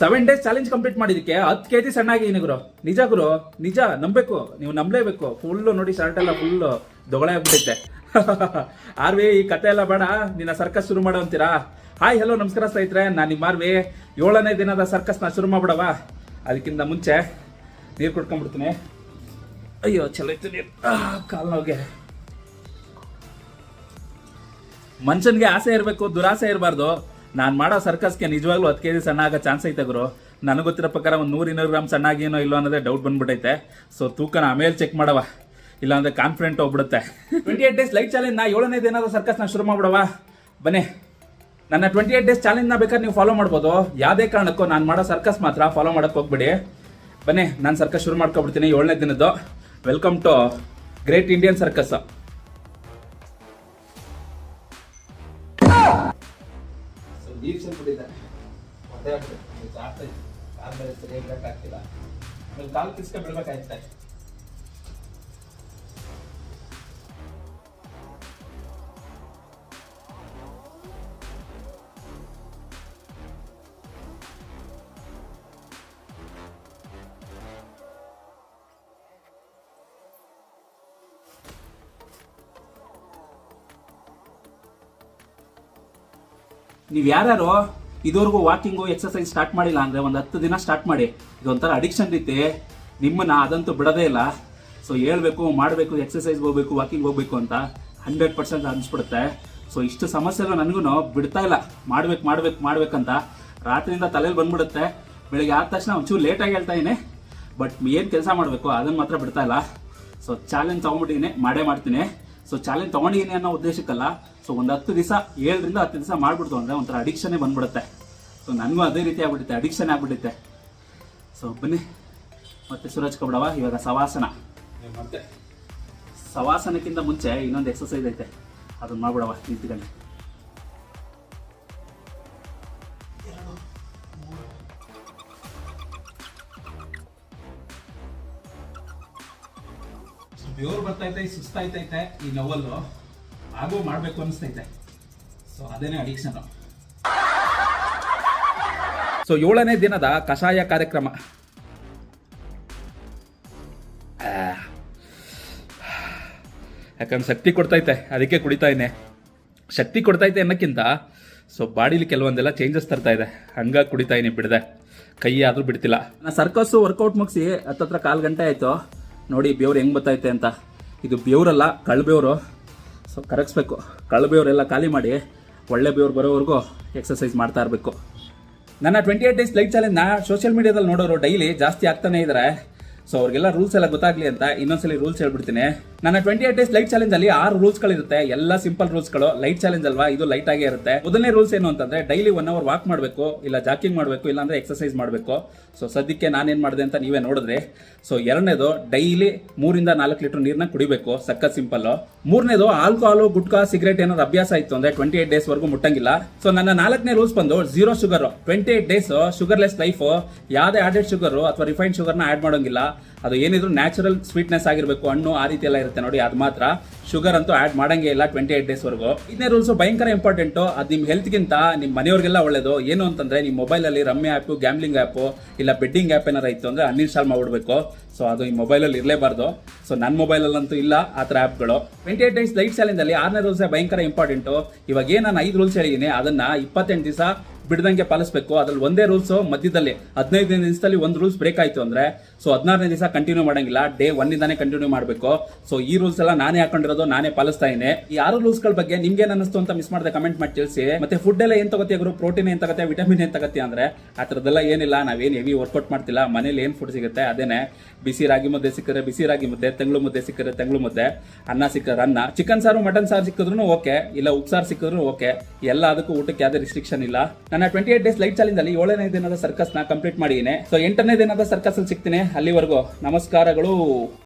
Seven days challenge complete ಮಾಡಿದಕ್ಕೆ ಹತ್ತು K G ಸಣ್ಣ ಆಗಿದ್ದೀನಿ ಗುರು. ನಿಜ ಗುರು, ನಿಜ ನಂಬೇಕು ನೀವು ನಂಬಲೇಬೇಕು. ಫುಲ್ಲು ನೋಡಿ ಶರ್ಟ್ ಎಲ್ಲ ಫುಲ್ಲು ದೊಗಳೆ ಆಗ್ಬಿಟ್ಟೈತೆ ಆರ್ವಿ, ಈ ಕತೆ ಎಲ್ಲ ಬೇಡ, ನಿನ್ನ ಸರ್ಕಸ್ ಶುರು ಮಾಡೋ ಅಂತೀರಾ? ಹಾಯ್ ಹಲೋ ನಮಸ್ಕಾರ ಸ್ನೇಹಿತರೆ, ನಾನು ನಿಮ್ಮ ಆರ್ವಿ. ಏಳನೇ ದಿನದ ಸರ್ಕಸ್ನ ಶುರು ಮಾಡ್ಬಿಡವ. ಅದಕ್ಕಿಂತ ಮುಂಚೆ ನೀರು ಕುಡ್ಕೊಂಡ್ಬಿಡ್ತೀನಿ. ಅಯ್ಯೋ, ಚಲೋ ಇತ್ತು ನೀರು. ಕಾಲು ಮನುಷ್ಯನಿಗೆ ಆಸೆ ಇರಬೇಕು, ದುರಾಸೆ ಇರಬಾರ್ದು. ನಾನು ಮಾಡೋ ಸರ್ಕಸ್ಗೆ ನಿಜವಾಗ್ಲೂ ಹತ್ತು ಕೆ ಜಿ ಸಣ್ಣ ಆಗೋ ಚಾನ್ಸ್ ಐತೆ ಗುರು. ನನಗೆ ಗೊತ್ತಿರೋ ಪ್ರಕಾರ ಒಂದು ನೂರು ಇನ್ನೂರು ಗ್ರಾಮ್ ಸಣ್ಣ ಆಗಿನೋ ಇಲ್ಲೋ ಅನ್ನೋದೇ ಡೌಟ್ ಬಂದ್ಬಿಟ್ಟೈತೆ ಸೊ ತೂಕನ ಆಮೇಲೆ ಚೆಕ್ ಮಾಡವ ಇಲ್ಲಾಂದ್ರೆ ಕಾನ್ಫಿಡೆಂಟ್ ಹೋಗ್ಬಿಡುತ್ತೆ. Twenty eight days light challenge ನಾ ಏಳನೇ ದಿನದ ಸರ್ಕಸ್ನ ಶುರು ಮಾಡ್ಬಿಡವ ಬನ್ನಿ. ನನ್ನ ಟ್ವೆಂಟಿ ಏಟ್ ಡೇಸ್ ಚಾಲೆಂಜ್ನ ಬೇಕಾದ್ರೆ ನೀವು ಫಾಲೋ ಮಾಡ್ಬೋದು. ಯಾವುದೇ ಕಾರಣಕ್ಕೂ ನಾನು ಮಾಡೋ ಸರ್ಕಸ್ ಮಾತ್ರ ಫಾಲೋ ಮಾಡೋಕೆ ಹೋಗ್ಬಿಡಿ. ಬನ್ನಿ, ನಾನು ಸರ್ಕಸ್ ಶುರು ಮಾಡ್ಕೊಬಿಡ್ತೀನಿ ಏಳನೇ ದಿನದ್ದು. Welcome to great Indian circus so ನೀರು ಚೆಲ್ಬಿಟ್ಟಿದೆ ಮತ್ತೆ ಕಾಲು ಬೇರೆ ಸರಿಯಾಗಿ ಇಡಕ್ಕಾಗ್ತಿಲ್ಲ ಆಮೇಲೆ ಕಾಲು ಕಿಸ್ಕ ಬಿಡ್ಬೇಕಾಯ್ತೆ ನೀವು ಯಾರ್ಯಾರು ಇದುವರೆಗೂ ವಾಕಿಂಗು ಎಕ್ಸರ್ಸೈಸ್ ಸ್ಟಾರ್ಟ್ ಮಾಡಿಲ್ಲ ಅಂದರೆ ಒಂದು ಹತ್ತು ದಿನ ಸ್ಟಾರ್ಟ್ ಮಾಡಿ. ಇದೊಂಥರ ಅಡಿಕ್ಷನ್ ರೀತಿ. ನಿಮ್ಮನ್ನು ಅದಂತೂ ಬಿಡೋದೇ ಇಲ್ಲ. ಸೊ ಹೇಳ್ಬೇಕು, ಮಾಡಬೇಕು ಎಕ್ಸರ್ಸೈಸ್ ಹೋಗ್ಬೇಕು ವಾಕಿಂಗ್ ಹೋಗ್ಬೇಕು ಅಂತ ಹಂಡ್ರೆಡ್ ಪರ್ಸೆಂಟ್ ಅನಿಸ್ಬಿಡುತ್ತೆ. ಸೊ ಇಷ್ಟು ಸಮಸ್ಯೆಗಳು ನನಗೂ ಬಿಡ್ತಾ ಇಲ್ಲ. ಮಾಡ್ಬೇಕು ಮಾಡ್ಬೇಕು ಮಾಡ್ಬೇಕಂತ ರಾತ್ರಿಯಿಂದ ತಲೆಯಲ್ಲಿ ಬಂದ್ಬಿಡುತ್ತೆ. ಬೆಳಿಗ್ಗೆ ಆದ ತಕ್ಷಣ ಒಂಚೂರು ಲೇಟಾಗಿ ಹೇಳ್ತಾ ಇದ್ದೀನಿ ಬಟ್ ಏನು ಕೆಲಸ ಮಾಡಬೇಕು ಅದನ್ನು ಮಾತ್ರ ಬಿಡ್ತಾ ಇಲ್ಲ. ಸೊ ಚಾಲೆಂಜ್ ತೊಗೊಂಡ್ಬಿಟ್ಟಿದ್ದೀನಿ ಮಾಡೇ ಮಾಡ್ತೀನಿ. ಸೊ ಚಾಲೆಂಜ್ ತೊಗೊಂಡಿದ್ದೀನಿ ಅನ್ನೋ ಉದ್ದೇಶಕ್ಕಲ್ಲ. ಸೊ ಒಂದು ಹತ್ತು ದಿವಸ ಏಳರಿಂದ ಹತ್ತು ದಿವಸ ಮಾಡ್ಬಿಡ್ತು ಅಂದರೆ ಒಂಥರ ಅಡಿಕ್ಷನೇ ಬಂದ್ಬಿಡುತ್ತೆ. ಸೊ ನನಗೂ ಅದೇ ರೀತಿ ಆಗ್ಬಿಡುತ್ತೆ ಅಡಿಕ್ಷನ್ ಆಗ್ಬಿಡುತ್ತೆ. ಸೊ ಬನ್ನಿ. ಮತ್ತೆ ಸೂರಜ್ ಕಬಡವ ಇವಾಗ ಸವಾಸನ. ಮತ್ತೆ? ಸವಾಸನಕ್ಕಿಂತ ಮುಂಚೆ ಇನ್ನೊಂದು ಎಕ್ಸಸೈಸ್ ಐತೆ. ಅದನ್ನ ಮಾಡ್ಬಿಡವ ನಿಂತ್ಕೊಂಡು. ಬೆವರು ಬರ್ತೈತೆ, ಸುಸ್ತಾಯ್ತೈತೆ, ಈ ನೋವಲ್ಲು ಹಾಗೂ ಮಾಡಬೇಕು ಅನಿಸ್ತೈತೆ. ಸೊ ಅದೇನೆ ಅಡಿಕ್ಷನ್ ಸೊ ಏಳನೇ ದಿನದ ಕಷಾಯ ಕಾರ್ಯಕ್ರಮ. ಯಾಕಂದ್ರೆ ಶಕ್ತಿ ಕೊಡ್ತೈತೆ, ಅದಕ್ಕೆ ಕುಡಿತಾ ಇದ್ದೆ. ಶಕ್ತಿ ಕೊಡ್ತೈತೆ ಅನ್ನೋಕ್ಕಿಂತ ಸೊ ಬಾಡಿಲಿ ಕೆಲವೊಂದೆಲ್ಲ ಚೇಂಜಸ್ ತರ್ತಾ ಇದೆ. ಹಂಗಾಗಿ ಕುಡಿತಾ ಇದೀನಿ ಬಿಡದೆ. ಕೈ ಆದ್ರೂ ಬಿಡ್ತಿಲ್ಲ. ನಾ ಸರ್ಕಸ್ಸು ವರ್ಕೌಟ್ ಮುಗಿಸಿ, ಹತ್ತತ್ರ ಕಾಲು ಗಂಟೆ ಆಯಿತು. ನೋಡಿ ಬೇವ್ರು ಹೆಂಗ್ ಬರ್ತೈತೆ ಅಂತ. ಇದು ಬೇವ್ರಲ್ಲ ಕಳ್ಬೇವ್ರು ಸೊ ಕರಗಿಸ್ಬೇಕು. ಕಳ್ಬೇವ್ರೆಲ್ಲ ಖಾಲಿ ಮಾಡಿ ಒಳ್ಳೆ ಬೇವ್ರು ಬರೋವರೆಗೂ ಎಕ್ಸಸೈಸ್ ಮಾಡ್ತಾ ಇರಬೇಕು. ನನ್ನ ಟ್ವೆಂಟಿ ಏಟ್ ಡೇಸ್ ಲೈಟ್ ಚಾಲೆಂಜ್ನ ಸೋಷಿಯಲ್ ಮೀಡಿಯಾದಲ್ಲಿ ನೋಡೋರು ಡೈಲಿ ಜಾಸ್ತಿ ಆಗ್ತಾನೆ ಇದ್ದಾರೆ ಸೊ ಅವ್ರಿಗೆಲ್ಲ ರೂಲ್ಸ್ ಎಲ್ಲ ಗೊತ್ತಾಗ್ಲಿ ಅಂತ ಇನ್ನೊಂದ್ಸಲಿ ರೂಲ್ಸ್ ಹೇಳ್ಬಿಡ್ತೀನಿ. ನನ್ನ twenty eight days light challenge ಅಲ್ಲಿ ಆರು ರೂಲ್ಸ್ ಗಳಿರುತ್ತೆ. ಎಲ್ಲ ಸಿಂಪಲ್ ರೂಲ್ಸ್ಗಳು. ಲೈಟ್ ಚಾಲೆಂಜ್ ಅಲ್ವಾ? ಇದು ಲೈಟ್ ಆಗೇ ಇರುತ್ತೆ. ಮೊದಲನೇ ರೂಲ್ಸ್ ಏನು ಅಂತಂದ್ರೆ ಡೈಲಿ ಒನ್ ಅವರ್ ವಾಕ್ ಮಾಡಬೇಕು, ಇಲ್ಲ ಜಾಕಿಂಗ್ ಮಾಡಬೇಕು ಇಲ್ಲ ಅಂದ್ರೆ ಎಕ್ಸರ್ಸೈಸ್ ಮಾಡಬೇಕು. ಸೊ ಸದ್ಯಕ್ಕೆ ನಾನೇನ್ ಮಾಡಿದೆ ಅಂತ ನೀವೇ ನೋಡಿದ್ರಿ ಸೊ ಎರಡನೇದು ಡೈಲಿ ಮೂರಿಂದ ನಾಲ್ಕು ಲೀಟರ್ ನೀರನ್ನ ಕುಡಿಬೇಕು. ಸಖತ್ ಸಿಂಪಲ್ ಮೂರನೇದು ಆಲ್ಕೋಹಾಲು ಗುಟ್ಕಾ ಸಿಗರೇಟ್ ಏನಾದ್ರು ಅಭ್ಯಾಸ ಇತ್ತು ಅಂದ್ರೆ ಟ್ವೆಂಟಿ ಏಟ್ ಡೇಸ್ ವರೆಗೂ ಮುಟ್ಟಂಗಿಲ್ಲ. ಸೊ ನನ್ನ ನಾಲ್ಕನೇ ರೂಲ್ಸ್ ಬಂದು zero sugar twenty eight days sugarless life ಯಾವುದೇ ಆಡೆಡ್ ಶುಗರ್ ಅಥವಾ ರಿಫೈನ್ಡ್ ಶುಗರ್ನ ಆಡ್ ಮಾಡೋಂಗಿಲ್ಲ. ಅದು ಏನಿದ್ರು ನ್ಯಾಚುರಲ್ ಸ್ವೀಟ್ನೆಸ್ ಆಗಿರಬೇಕು, ಹಣ್ಣು ಆ ರೀತಿ ಎಲ್ಲ ಇರುತ್ತೆ ನೋಡಿ, ಅದು ಮಾತ್ರ. ಶುಗರ್ ಅಂತೂ ಆ್ಯಡ್ ಮಾಡಂಗೆ ಇಲ್ಲ ಟ್ವೆಂಟಿ ಏಟ್ ಡೇಸ್ವರೆಗೂ ಇದನ್ನೇ ರೂಲ್ಸ್ ಭಯಂಕರ ಇಂಪಾರ್ಟೆಂಟು ಅದು ನಿಮ್ಮ ಹೆಲ್ತ್ಗಿಂತ ನಿಮ್ಮ ಮನೆಯವ್ರಿಗೆಲ್ಲ ಒಳ್ಳೇದು. ಏನು ಅಂತಂದರೆ ನಿಮ್ಮ ಮೊಬೈಲಲ್ಲಿ ರಮ್ಯ ಆ್ಯಪು ಗ್ಯಾಮ್ಲಿಂಗ್ ಆ್ಯಪು ಇಲ್ಲ ಬೆಟ್ಟಿಂಗ್ ಆ್ಯಪ್ ಏನಾರ ಇತ್ತು ಅಂದ್ರೆ ಅನ್ಇನ್ಸ್ಟಾಲ್ ಮಾಡಿಬಿಡ್ಬೇಕು ಸೊ ಅದು ಈ ಮೊಬೈಲಲ್ಲಿ ಇರಲೇಬಾರ್ದು. ಸೊ ನನ್ನ ಮೊಬೈಲಲ್ಲಂತೂ ಇಲ್ಲ, ಆ ಥರ ಆ್ಯಪ್ಗಳು ಟ್ವೆಂಟಿ ಏಟ್ ಡೇಸ್ ಲೈಟ್ ಅಲ್ಲಿ ಆರನೇ ರೂಲ್ಸೇ ಭಯಂಕರ ಇಂಪಾರ್ಟೆಂಟು ಇವಾಗ ಏನು ನಾನು ಐದು ರೂಲ್ಸ್ ಹೇಳಿದ್ದೀನಿ ಅದನ್ನು ಇಪ್ಪತ್ತೆಂಟು ದಿವಸ ಬಿಡದಂಗೆ ಪಾಲಿಸಬೇಕು. ಅದ್ರಲ್ಲಿ ಒಂದೇ ರೂಲ್ಸ್ ಮಧ್ಯದಲ್ಲಿ ಹದಿನೈದನೇ ದಿವಸದಲ್ಲಿ ಒಂದು ರೂಲ್ಸ್ ಬ್ರೇಕ್ ಆಯ್ತು ಅಂದ್ರೆ ಸೊ ಹದಿನಾರನೇ ದಿವಸ ಕಂಟಿನ್ಯೂ ಮಾಡಂಗಿಲ್ಲ. ಡೇ ಒನ್ನಿಂದಾನೇ ಕಂಟಿನ್ಯೂ ಮಾಡಬೇಕು. ಸೊ ಈ ರೂಲ್ಸ್ ಎಲ್ಲ ನಾನೇ ಹಾಕೊಂಡಿರೋದು, ನಾನೇ ಪಾಲಿಸ್ತಾ ಇದ್ದೀನಿ. ಈ ಆರು ರೂಲ್ಸ್ಗಳ ಬಗ್ಗೆ ನಿಮ್ಗೆ ಏನ್ ಅನಿಸ್ತು ಅಂತ ಮಿಸ್ ಮಾಡಿದೆ ಕಮೆಂಟ್ ಮಾಡಿ ತಿಳಿಸಿ. ಮತ್ತೆ ಫುಡ್ ಎಲ್ಲ ಏನು ತಗೋತೀಯ ಗುರು? ಪ್ರೋಟೀನ್ ಏನ್ ತಗತ್ತೆ ವಿಟಮಿನ್ ಏನ್ ತಗೋತೀಯ ಅಂದ್ರೆ, ಆ ಥರದ್ದೆಲ್ಲ ಏನಿಲ್ಲ. ನಾವೇನು ಹೆವಿ ವರ್ಕೌಟ್ ಮಾಡ್ತಿಲ್ಲ. ಮನೇಲಿ ಏನ್ ಫುಡ್ ಸಿಗುತ್ತೆ? ಅದೇನೆ. ಬಿಸಿ ರಾಗಿ ಮುದ್ದೆ ಸಿಕ್ಕರೆ ಬಿಸಿ ರಾಗಿ ಮುದ್ದೆ, ತೆಂಗಳು ಮುದ್ದೆ ಸಿಕ್ಕರೆ ತೆಂಗಳು ಮುದ್ದೆ, ಅನ್ನ ಸಿಕ್ಕರೆ ಅನ್ನ. ಚಿಕನ್ ಸಾರು ಮಟನ್ ಸಾರು ಸಿಕ್ಕಿದ್ರು ಓಕೆ ಇಲ್ಲ ಉಪ್ಸಾರು ಸಿಕ್ಕಿದ್ರು ಓಕೆ ಎಲ್ಲ ಅದಕ್ಕೂ ಊಟಕ್ಕೆ ಯಾವುದೇ ರಿಸ್ಟ್ರಿಕ್ಷನ್ ಇಲ್ಲ. ನನ್ನ twenty eight days light challenge ಅಲ್ಲಿ ಏಳನೇ ದಿನದ ಸರ್ಕಸ್ನ ಕಂಪ್ಲೀಟ್ ಮಾಡಿದ್ದೀನಿ ಸೊ ಎಂಟನೇ ದಿನದ ಸರ್ಕಸ್ ಅಲ್ಲಿ ಸಿಗ್ತೀನಿ ಅಲ್ಲಿವರೆಗೂ. ನಮಸ್ಕಾರಗಳು.